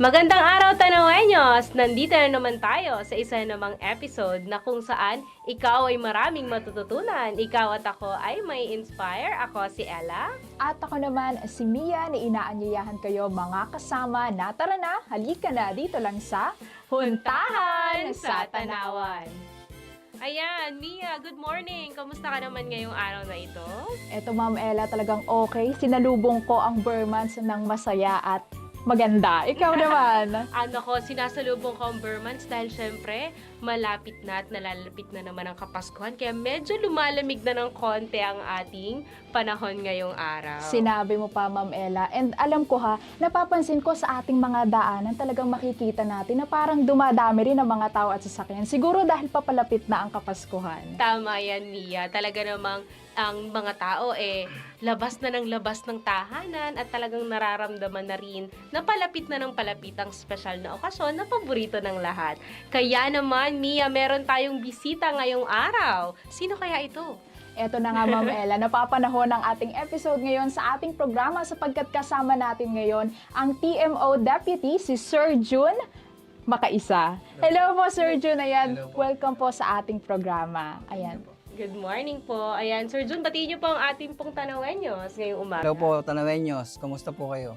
Magandang araw, Tanawenyos! Nandito na naman tayo sa isa namang episode na kung saan ikaw ay maraming matututunan. Ikaw at ako ay may inspire. Ako si Ella. At ako naman si Mia na inaanyayahan kayo mga kasama na tara na, halika na dito lang sa Huntahan sa Tanawan. Ayan, Mia, good morning! Kamusta ka naman ngayong araw na ito? Eto Ma'am Ella, talagang okay. Sinalubong ko ang Burmans ng masaya at maganda. Ikaw naman. Ano ko, sinasalubong ko ang Burmans dahil syempre, malapit na at nalalapit na naman ang Kapaskuhan. Kaya medyo lumalamig na ng konti ang ating panahon ngayong araw. Sinabi mo pa Ma'am Ella. And alam ko ha, napapansin ko sa ating mga daanan talagang makikita natin na parang dumadami rin ang mga tao at sasakyan. Siguro dahil papalapit na ang Kapaskuhan. Tama yan, Mia. Talaga namang ang mga tao eh labas na ng labas ng tahanan at talagang nararamdaman na rin na palapit na ng palapit ang special na okasyon na paborito ng lahat. Kaya naman, Mia, meron tayong bisita ngayong araw. Sino kaya ito? Eto na nga Ma'am Ella, napapanahon ang ating episode ngayon sa ating programa sapagkat kasama natin ngayon ang TMO Deputy si Sir June Makaisa. Hello po Sir June, ayan. Hello po. Welcome po sa ating programa. Ayan. Good morning po. Ayan, Sir Jun, batiin niyo po ang ating pong tanawenyos ngayong umaga. Hello po, Tanawenyos. Kumusta po kayo?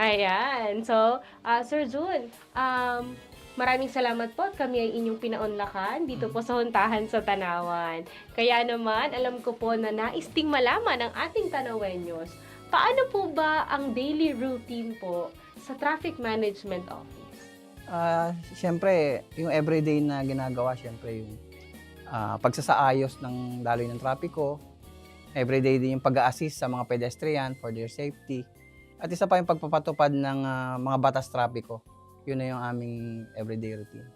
Ayan. So, ah, Sir Jun, um, maraming salamat po at kami ay inyong pinaunlakan dito po sa Huntahan sa Tanawan. Kaya naman, alam ko po na nais ding malaman ng ating Tanawenyos, paano po ba ang daily routine po sa Traffic Management Office? Ah, Siyempre, yung everyday na ginagawa, siyempre yung ah, pagsasaayos ng daloy ng trapiko. Everyday din yung pag-assist sa mga pedestrian for their safety. At isa pa yung pagpapatupad ng ah, mga batas trapiko. Yun na yung aming everyday routine.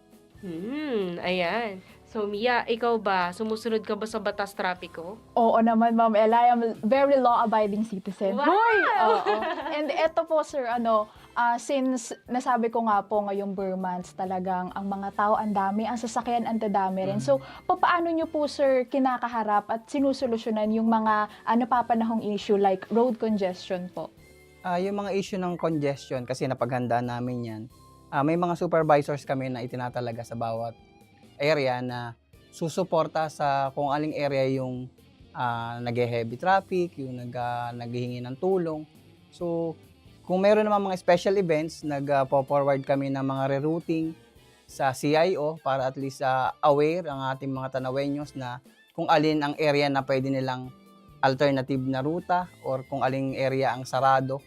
Hmm, ayan. So, Mia, ikaw ba? Sumusunod ka ba sa batas trapiko? Oo naman Ma'am Ella, I am a very law-abiding citizen. Wow! Hoy! Oo. And eto po Sir, ano, ah, since nasabi ko nga po ngayong Burmans, talagang ang mga tao ang dami, ang sasakyan ang dadami rin. Mm. So, paano nyo po Sir kinakaharap at sinusolusyonan yung mga ano papanahong issue like road congestion po? Ah, yung mga issue ng congestion, kasi napaghandaan namin yan, ah, may mga supervisors kami na itinatalaga sa bawat area na susuporta sa kung aling area yung uh, nag-heavy traffic, yung nag, ah, naghihingi ng tulong. So, kung meron naman mga special events, nag-forward kami ng mga rerouting sa CIO para at least ah, aware ang ating mga tanawenyos na kung alin ang area na pwede nilang alternative na ruta or kung aling area ang sarado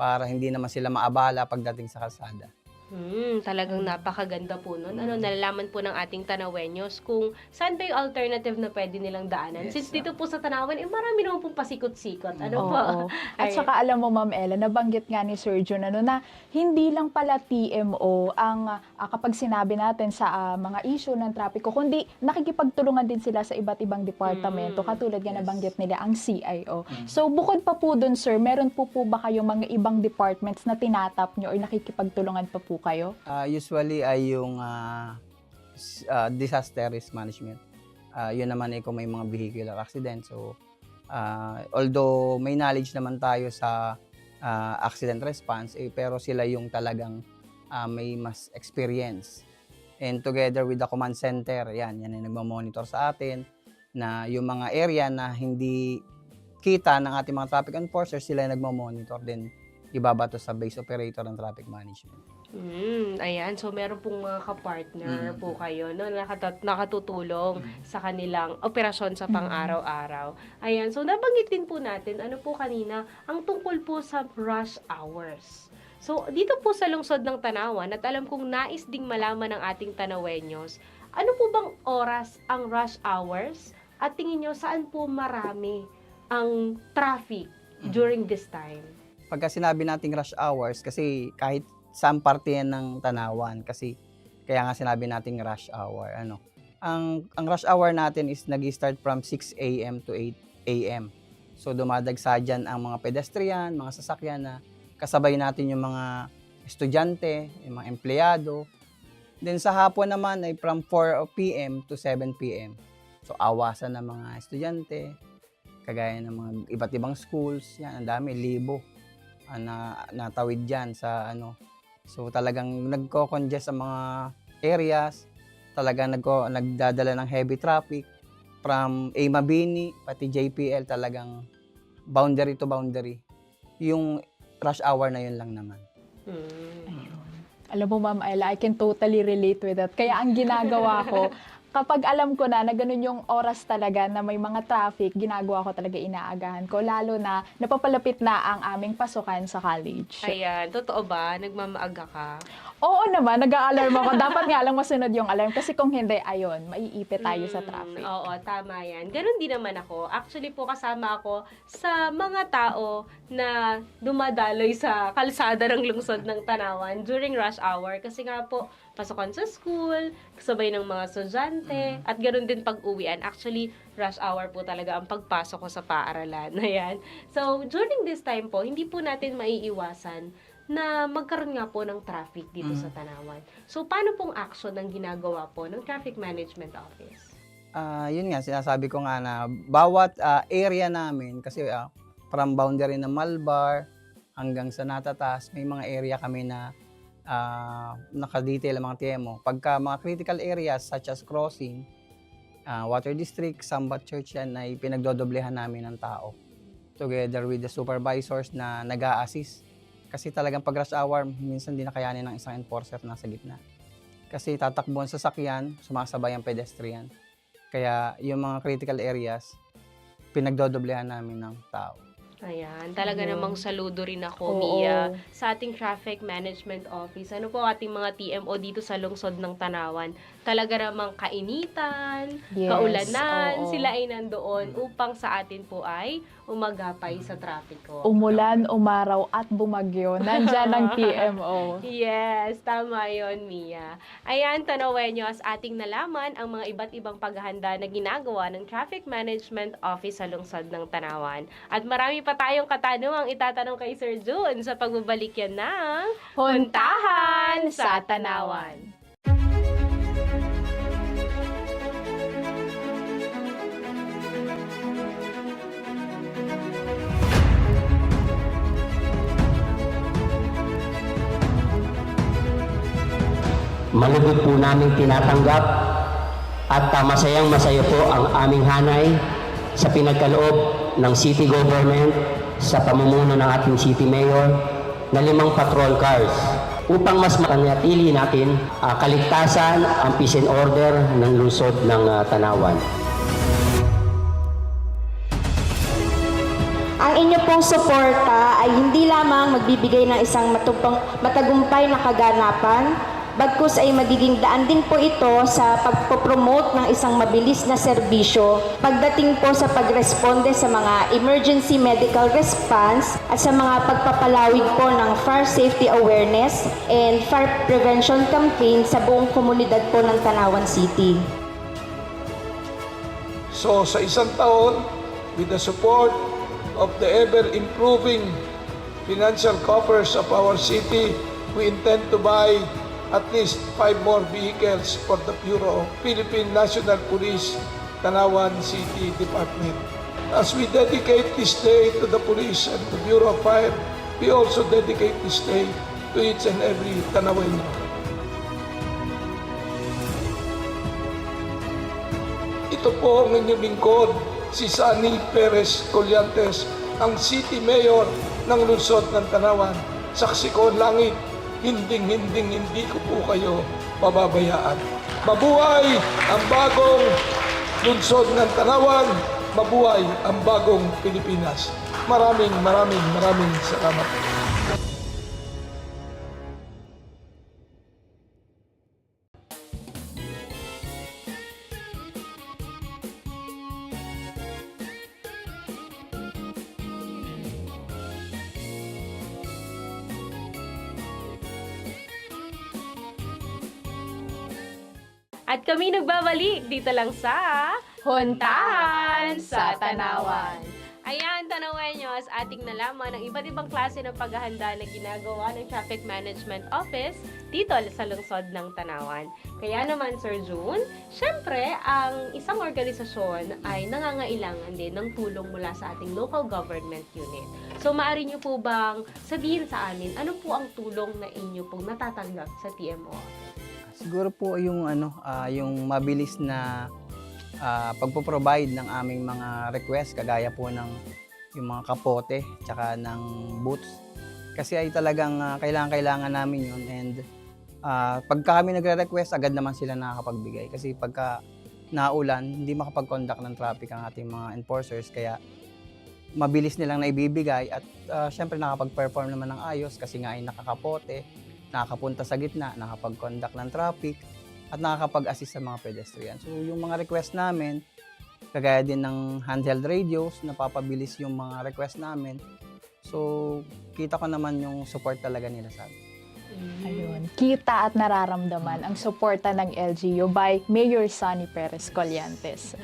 para hindi naman sila maabala pagdating sa kalsada. Hmm, talagang napakaganda po nun. Ano, nalalaman po ng ating Tanawenyos kung saan ba yung alternative na pwede nilang daanan. Yes, Since dito po sa Tanawan, eh, marami naman pong pasikot-sikot. Ano Oo. po? At Ayan. saka alam mo Ma'am Ella, nabanggit nga ni Sir Jun ano, na hindi lang pala TMO ang ah, kapag sinabi natin sa ah, mga issue ng trapiko, kundi nakikipagtulungan din sila sa iba't ibang departamento, Mm. katulad nga Yes. nabanggit nila ang CIO. Mm. So bukod pa po dun Sir, meron po po ba kayong mga ibang departments na tinatap nyo or nakikipagtulungan pa po kayo? Ah, usually ay yung s- ah, disaster risk management. Ah, yun naman ay kung may mga vehicular accident. So, ah, although may knowledge naman tayo sa ah, accident response, eh, pero sila yung talagang ah, may mas experience. And together with the command center, yan, yan ay nagmamonitor sa atin na yung mga area na hindi kita ng ating mga traffic enforcers, sila yung nagmamonitor din ibabato sa base operator ng traffic management. Hmm, ayan. So, meron pong mga kapartner Mm. po kayo no, nakat- nakatutulong sa kanilang operasyon sa pang-araw-araw. Ayan. So, nabanggit din po natin, ano po kanina, ang tungkol po sa rush hours. So, dito po sa lungsod ng Tanawan, at alam kong nais ding malaman ng ating Tanawenyos, ano po bang oras ang rush hours? At tingin nyo, saan po marami ang traffic during this time? Pagka sinabi nating rush hours, kasi kahit saan parte yan ng tanawan, kasi kaya nga sinabi nating rush hour. Ano, ang, ang rush hour natin is nag start from 6 a.m. to 8 a.m. So dumadagsa dyan ang mga pedestrian, mga sasakyan na kasabay natin yung mga estudyante, yung mga empleyado. Then sa hapon naman ay from 4 p.m. to 7 p.m. So awasan ng mga estudyante, kagaya ng mga iba't ibang schools, yan, ang dami, libo ah, na natawid diyan sa ano So talagang nagko-congest sa mga areas, talagang nagko nagdadala ng heavy traffic from A Mabini pati JPL talagang boundary to boundary. Yung rush hour na yun lang naman. Mm. Alam mo, Ma'am Ayla, I can totally relate with that. Kaya ang ginagawa ko, kapag alam ko na na ganun yung oras talaga na may mga traffic, ginagawa ko talaga inaagahan ko. Lalo na napapalapit na ang aming pasukan sa college. Ayan, totoo ba? Nagmamaaga ka? Oo naman, nag-a-alarm ako. Dapat nga lang masunod yung alarm. Kasi kung hindi, ayun, maiipit tayo sa Mm, traffic. Oo, tama yan. Ganon din naman ako. Actually po, kasama ako sa mga tao na dumadaloy sa kalsada ng lungsod ng Tanawan during rush hour. Kasi nga po, pasukan sa school, kasabay ng mga estudyante, at ganoon din pag-uwian. Actually, rush hour po talaga ang pagpasok ko sa paaralan. Ayan. So, during this time po, hindi po natin maiiwasan na magkaroon nga po ng traffic dito sa Tanawan. So, paano pong action ang ginagawa po ng Traffic Management Office? Ah, yun nga sinasabi ko nga na bawat ah, area namin kasi ah, from boundary ng Malbar hanggang sa Natatas, may mga area kami na ah, nakadetail ang mga TMO. Pagka mga critical areas such as crossing, ah, water district, Sambat Church yan ay pinagdodoblehan namin ng tao together with the supervisors na nag assist Kasi talagang pag rush hour, minsan di nakayanin ng isang enforcer na sa gitna. Kasi tatakbo ang sasakyan, sumasabay ang pedestrian. Kaya yung mga critical areas, pinagdodoblehan namin ng tao. Ayan, talaga Ayun. namang saludo rin ako, Oo. Mia, sa ating Traffic Management Office. Ano po ating mga TMO dito sa lungsod ng Tanawan? Talaga namang kainitan, Yes, kaulanan, oo. sila ay nandoon upang sa atin po ay umagapay sa trapiko. Umulan, umaraw, at bumagyo. Nandyan ang TMO. Yes, tama yon Mia. Ayan, tanawin nyo as ating nalaman ang mga iba't ibang paghahanda na ginagawa ng Traffic Management Office sa lungsod ng Tanawan. At marami pa tayong katanungang itatanong kay Sir June sa pagbabalik yan ng Puntahan sa Tanawan. Malugod po namin tinatanggap at uh, masayang masaya po ang aming hanay sa pinagkaloob ng city government sa pamumuno ng ating city mayor na limang patrol cars upang mas mapanatili natin uh, kaligtasan ang peace and order ng lungsod ng uh, Tanawan. Ang inyo pong suporta ay hindi lamang magbibigay ng isang matupang, matagumpay na kaganapan, bagkus ay magiging daan din po ito sa pagpopromote ng isang mabilis na serbisyo pagdating po sa pagresponde sa mga emergency medical response at sa mga pagpapalawig po ng fire safety awareness and fire prevention campaign sa buong komunidad po ng Tanawan City. So sa isang taon, with the support of the ever-improving financial coffers of our city, we intend to buy at least five more vehicles for the Bureau of Philippine National Police Tanawan City Department. As we dedicate this day to the police and the Bureau of Fire, we also dedicate this day to each and every Tanawenyo. Ito po ang inyong lingkod, si Sunny Perez Collantes, ang City Mayor ng lungsod ng Tanawan. Saksi ko ang langit, hinding-hinding hindi ko po kayo pababayaan. Mabuhay ang bagong lungsod ng Tanawan, mabuhay ang bagong Pilipinas. Maraming maraming maraming salamat. Kami nagbabalik dito lang sa Huntahan sa Tanawan. Ayan, Tanaweños, ating nalaman ang iba't ibang klase ng paghahanda na ginagawa ng Traffic Management Office dito sa lungsod ng Tanawan. Kaya naman, Sir June, syempre, ang isang organisasyon ay nangangailangan din ng tulong mula sa ating local government unit. So, maaari niyo po bang sabihin sa amin, ano po ang tulong na inyo pong natatanggap sa TMO? Siguro po yung ano, ah, yung mabilis na ah, pagpo-provide ng aming mga request kagaya po ng yung mga kapote tsaka ng boots. Kasi ay talagang ah, kailangan-kailangan namin yun and ah, pagka kami nagre-request agad naman sila nakakapagbigay. Kasi pagka naulan hindi makapag-conduct ng traffic ang ating mga enforcers. Kaya mabilis nilang naibibigay at ah, syempre nakapag-perform naman ng ayos kasi nga ay nakakapote nakakapunta sa gitna, nakapag-conduct ng traffic, at nakakapag-assist sa mga pedestrian. So, yung mga request namin, kagaya din ng handheld radios, napapabilis yung mga request namin. So, kita ko naman yung support talaga nila sa amin. Ayun, kita at nararamdaman ang suporta ng LGU by Mayor Sonny Perez Colliantes.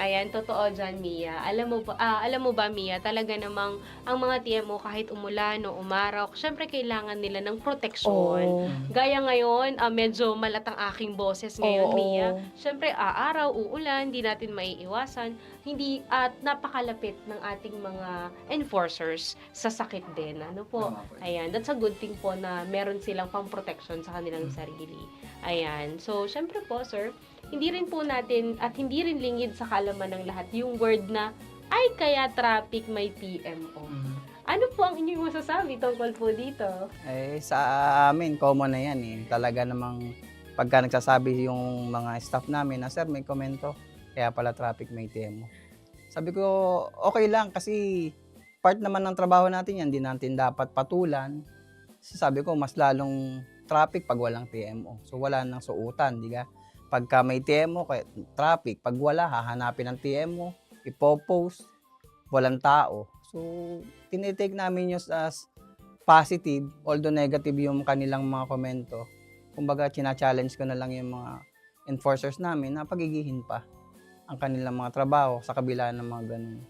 Ayan, totoo dyan, Mia. Alam mo ba, ah, alam mo ba, Mia, talaga namang ang mga TMO kahit umulan o umaraw, syempre kailangan nila ng proteksyon. Oh. Gaya ngayon, ah, medyo malat ang aking boses ngayon, Oo. Mia. Syempre, aaraw, uulan, hindi natin maiiwasan. Hindi, at napakalapit ng ating mga enforcers sa sakit din. Ano po? Ayan, that's a good thing po na meron silang pang protection sa kanilang sarili. Ayan. So, syempre po, sir, hindi rin po natin at hindi rin lingid sa kalaman ng lahat yung word na ay kaya traffic may TMO. Ano po ang inyong masasabi tungkol po dito? Eh, sa amin, common na yan eh. Talaga namang pagka nagsasabi yung mga staff namin na, Sir, may komento, kaya pala traffic may TMO. Sabi ko, okay lang kasi part naman ng trabaho natin yan, di natin dapat patulan. Sabi ko, mas lalong traffic pag walang TMO. So, wala nang suutan, di ka? Pagka may TMO, kaya traffic. Pag wala, hahanapin ng TMO, ipopost, walang tao. So, tinitake namin yun as positive, although negative yung kanilang mga komento. Kumbaga, china-challenge ko na lang yung mga enforcers namin na pagigihin pa ang kanilang mga trabaho sa kabila ng mga ganun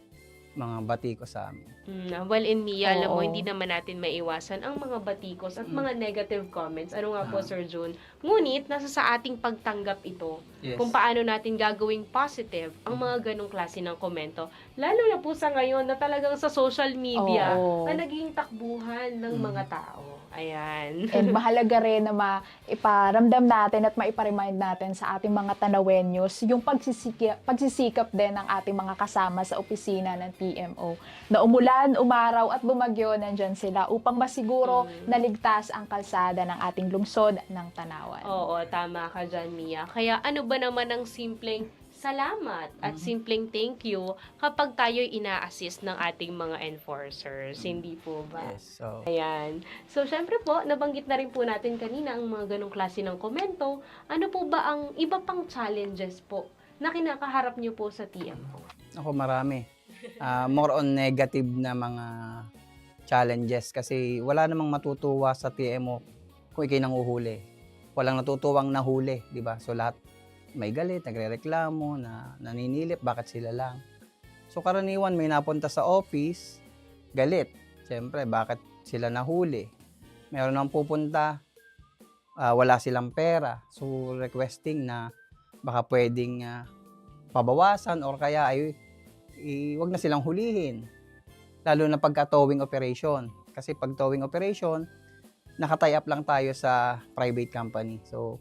mga batiko sa amin. Mm, well, in Mia, alam mo, hindi naman natin maiwasan ang mga batikos at mga negative comments. Ano nga po, Ah. Sir June? Ngunit, nasa sa ating pagtanggap ito Yes. kung paano natin gagawing positive ang mga ganong klase ng komento. Lalo na po sa ngayon na talagang sa social media Oo. ang naging takbuhan ng Mm. mga tao. Ayan. And mahalaga rin na maiparamdam natin at maiparemind natin sa ating mga Tanawenyos yung pagsisikap, pagsisikap din ng ating mga kasama sa opisina ng TMO. Na umulan, umaraw at bumagyo, nandyan sila upang masiguro Mm. na ligtas ang kalsada ng ating lungsod ng Tanawan. Oo, tama ka dyan, Mia. Kaya ano ba naman ang simpleng salamat at simpleng thank you kapag tayo'y ina-assist ng ating mga enforcers. Hindi po ba? Yes. So, Ayan. So, syempre po, nabanggit na rin po natin kanina ang mga ganong klase ng komento. Ano po ba ang iba pang challenges po na kinakaharap niyo po sa TMO? ako marami. Ah, more on negative na mga challenges kasi wala namang matutuwa sa TMO kung ikay nanguhuli. Walang natutuwang nahuli, di ba? So lahat may galit, nagrereklamo, na naninilip, bakit sila lang? So karaniwan may napunta sa office, galit. Siyempre, bakit sila nahuli? Meron nang pupunta, ah, wala silang pera. So requesting na baka pwedeng ah, pabawasan or kaya ay i, wag na silang hulihin. Lalo na pagka towing operation. Kasi pag towing operation, nakatie up lang tayo sa private company. So,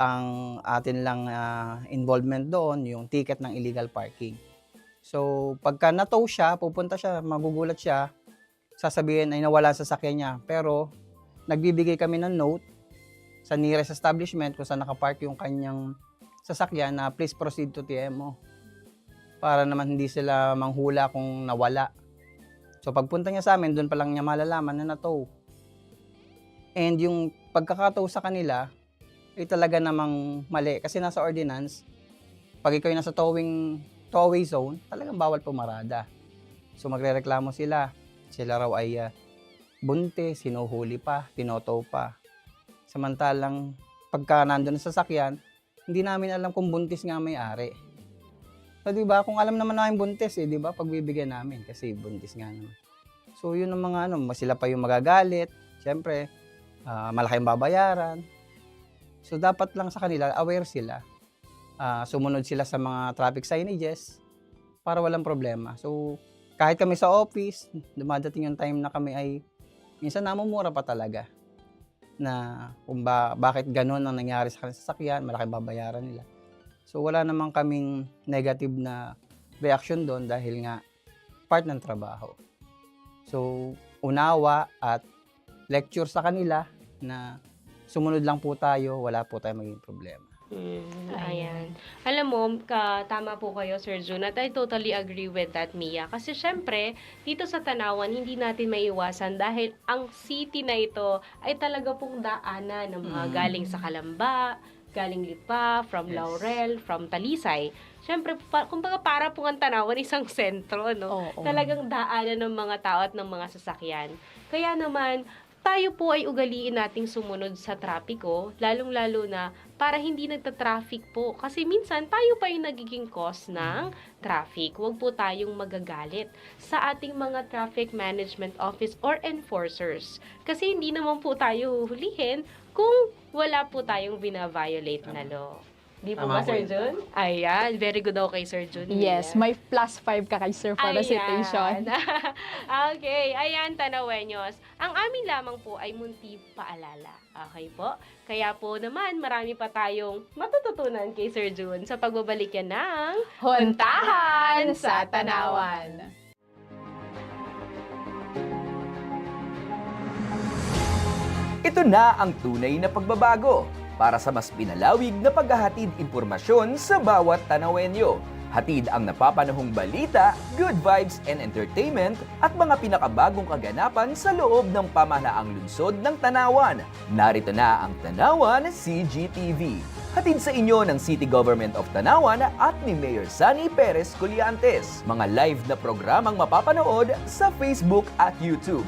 ang atin lang ah, involvement doon, yung ticket ng illegal parking. So, pagka na-tow siya, pupunta siya, magugulat siya, sasabihin ay nawala sa sasakyan niya. Pero, nagbibigay kami ng note sa nearest establishment kung saan nakapark yung kanyang sasakyan na please proceed to TMO para naman hindi sila manghula kung nawala. So pagpunta niya sa amin, doon pa lang niya malalaman na natow. And yung pagkakatow sa kanila, ay talaga namang mali. Kasi nasa ordinance, pag ikaw nasa towing, towaway zone, talagang bawal pumarada. So magrereklamo sila. Sila raw ay ah, bunte, sinuhuli pa, tinotow pa. Samantalang pagka nandun sa sasakyan, hindi namin alam kung buntis nga may ari. So, di ba, kung alam naman namin buntis, eh, di ba, pagbibigyan namin kasi buntis nga naman. So, yun ang mga ano, sila pa yung magagalit. Siyempre, ah, malaki ang babayaran. So, dapat lang sa kanila, aware sila. Ah, sumunod sila sa mga traffic signages para walang problema. So, kahit kami sa office, dumadating yung time na kami ay minsan namumura pa talaga na kung ba, bakit ganun ang nangyari sa kanilang sasakyan, malaking babayaran nila. So wala namang kaming negative na reaction doon dahil nga part ng trabaho. So unawa at lecture sa kanila na sumunod lang po tayo, wala po tayong maging problema. Mm, ayan. Alam mo, ka, tama po kayo, Sir Jun, at I totally agree with that, Mia. Kasi syempre, dito sa Tanawan, hindi natin maiiwasan dahil ang city na ito ay talaga pong daanan ng mga Mm. galing sa Kalamba, galing Lipa, from Yes. Laurel, from Talisay. Syempre, pa, kumbaga para po ang Tanawan isang sentro, no? Oo. talagang daanan ng mga tao at ng mga sasakyan. Kaya naman, tayo po ay ugaliin nating sumunod sa trapiko, lalong-lalo na para hindi nagta-traffic po. Kasi minsan, tayo pa yung nagiging cause ng traffic. Huwag po tayong magagalit sa ating mga traffic management office or enforcers. Kasi hindi naman po tayo huhulihin kung wala po tayong bina-violate na law. Di po ba, po Sir yun. Jun? Ayan, very good daw kay Sir Jun. Yes, Ayan. may plus 5 ka kay Sir Ayan. citation. okay, ayan, tanawenyos. Ang amin lamang po ay munti paalala. Okay po? Kaya po naman, marami pa tayong matututunan kay Sir Jun sa pagbabalik yan ng Huntahan sa Tanawan. Ito na ang tunay na pagbabago para sa mas pinalawig na paghahatid impormasyon sa bawat Tanawenyo. Hatid ang napapanahong balita, good vibes and entertainment at mga pinakabagong kaganapan sa loob ng pamahalaang lungsod ng Tanawan. Narito na ang Tanawan CGTV. Hatid sa inyo ng City Government of Tanawan at ni Mayor Sunny Perez Colliantes. Mga live na programang mapapanood sa Facebook at YouTube.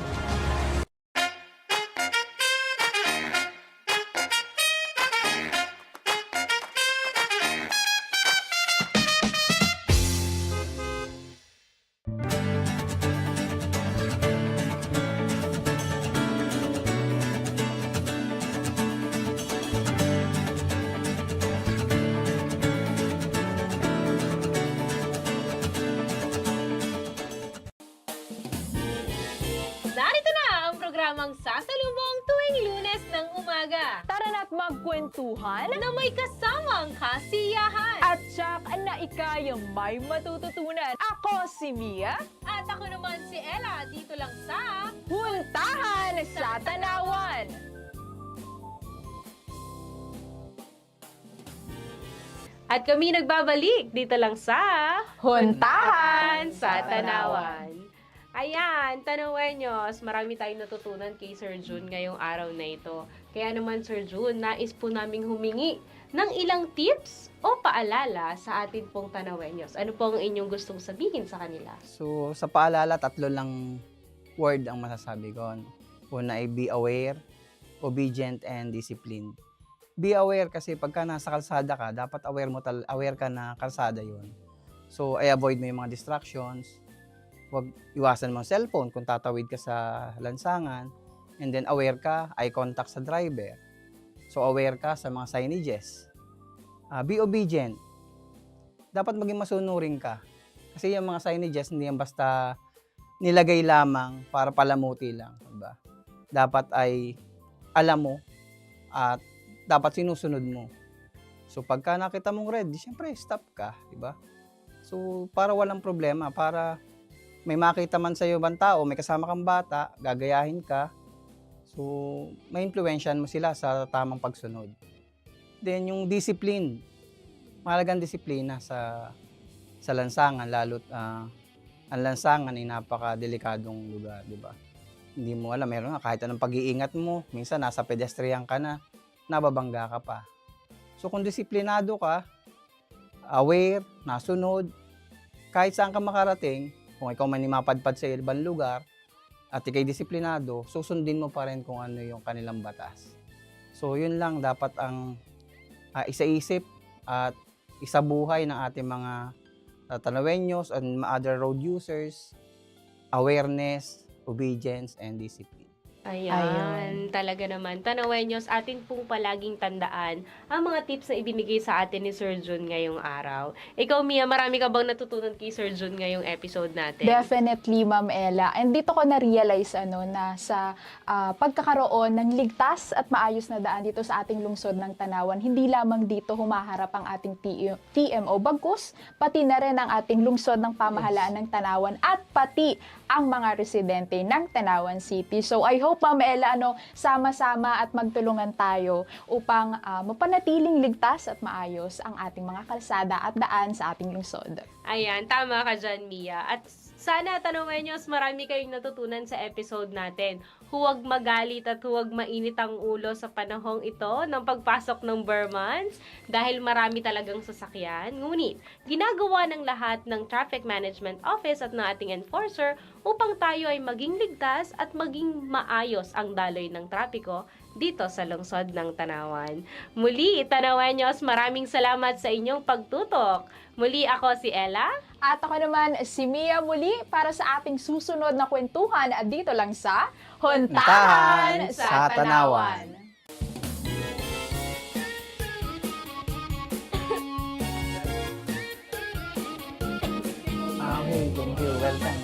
Ang programang sasalubong tuwing lunes ng umaga Tara na't magkwentuhan na may kasamang kasiyahan. at tsak na ikayang may matututunan. Ako si Mia, At ako naman si Ella, dito lang sa Huntahan sa Tanawan. At kami nagbabalik dito lang sa Huntahan sa Tanawan. Ayan, Tanawenyos, marami tayong natutunan kay Sir Jun ngayong araw na ito. Kaya naman Sir Jun, nais po naming humingi ng ilang tips o paalala sa atin pong Tanawenyos. Ano po ang inyong gustong sabihin sa kanila? So, sa paalala, tatlo lang word ang masasabi ko. Una ay be aware, obedient, and disciplined. Be aware kasi pagka nasa kalsada ka, dapat aware mo tal aware ka na kalsada yon. So, ay avoid mo yung mga distractions. Huwag iwasan mo ang cellphone kung tatawid ka sa lansangan. And then aware ka, eye contact sa driver. So, aware ka sa mga signages. Ah, be obedient. Dapat maging masunurin ka. Kasi yung mga signages, hindi yan basta nilagay lamang para palamuti lang. Diba? Dapat ay alam mo at dapat sinusunod mo. So pagka nakita mong red, di syempre stop ka, di ba? So para walang problema, para may makita man sa iyo bang tao, may kasama kang bata, gagayahin ka. So may influensyan mo sila sa tamang pagsunod. Then yung discipline. Mahalagang disiplina sa sa lansangan lalo't ah, ang lansangan ay napaka-delikadong lugar, di ba? Hindi mo alam, meron nga kahit anong pag-iingat mo, minsan nasa pedestrian ka na, nababangga ka pa. So kung disiplinado ka, aware, nasunod, kahit saan ka makarating, kung ikaw man mapadpad sa ibang lugar, at ikay disiplinado, susundin mo pa rin kung ano yung kanilang batas. So yun lang dapat ang ah, isaisip at isabuhay ng ating mga sa Tanaweños and other road users, awareness, obedience, and discipline. Ayan, Ayun. talaga naman. Tanawenyos, atin pong palaging tandaan ang mga tips na ibinigay sa atin ni Sir Jun ngayong araw. Ikaw, Mia, marami ka bang natutunan kay Sir Jun ngayong episode natin? Definitely, Ma'am Ella. And dito ko na-realize ano, na sa ah, pagkakaroon ng ligtas at maayos na daan dito sa ating lungsod ng Tanawan, hindi lamang dito humaharap ang ating TMO, bagkus pati na rin ang ating lungsod ng pamahalaan ng Tanawan at pati ang mga residente ng Tanawan City. So I hope, Ma'am Ella, ano, sama-sama at magtulungan tayo upang ah, mapanatiling ligtas at maayos ang ating mga kalsada at daan sa ating lungsod. Ayan, tama ka dyan, Mia. At sana, Tanawenyos, marami kayong natutunan sa episode natin. Huwag magalit at huwag mainit ang ulo sa panahong ito ng pagpasok ng Burmans dahil marami talagang sasakyan. Ngunit, ginagawa ng lahat ng Traffic Management Office at ng ating enforcer upang tayo ay maging ligtas at maging maayos ang daloy ng trapiko dito sa lungsod ng Tanawan. Muli, Tanawenyos, maraming salamat sa inyong pagtutok. Muli ako si Ella. At ako naman si Mia muli para sa ating susunod na kwentuhan at dito lang sa Huntahan sa sa Tanawan. Tanawan. Okay, thank you. Welcome.